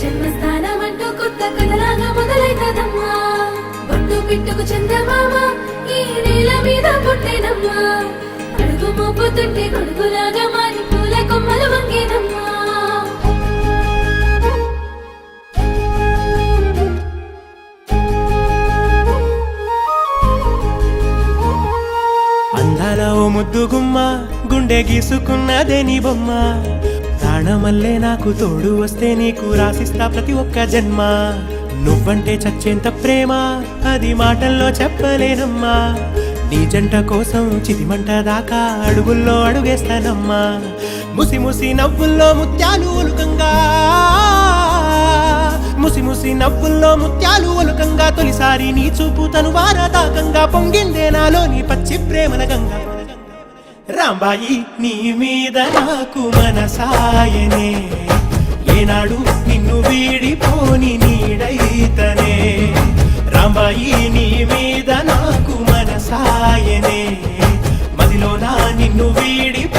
జన్మస్థానం అంటూ కొత్త కథలాగా మొదలైతదమ్మా. బొట్టు పిట్టుకు చందమామ ఈ నేల మీద పుట్టేనమ్మా. అడుగు మోపుతుంటే గొడుగులాగా అందాల ఓ ముద్దు గుమ్మ గుండె గీసుకున్నదే నీ బొమ్మ. ప్రాణమల్లే నాకు తోడు వస్తే నీకు రాసిస్తా ప్రతి ఒక్క జన్మ. నువ్వంటే చచ్చేంత ప్రేమ అది మాటల్లో చెప్పలేనమ్మా. నీ జంట కోసం చితిమంట దాకా అడుగుల్లో అడుగేస్తానమ్మా. ముసి ముసి నవ్వుల్లో ముత్యాలు ఉలుకంగా ముసి నవ్వుల్లో ముత్యాలు ఒలుకంగా తొలిసారి నీ చూపు తను వారదాకంగా పొంగిందే నాలో నీ పచ్చి ప్రేమల గంగా. రాంబాయి నీ మీద నాకు మనసాయనే. ఏనాడు నిన్ను వీడిపోని నీడైతనే. రాంబాయి నీ మీద నాకు మనసాయనే. మదిలోనా నిన్ను వీడి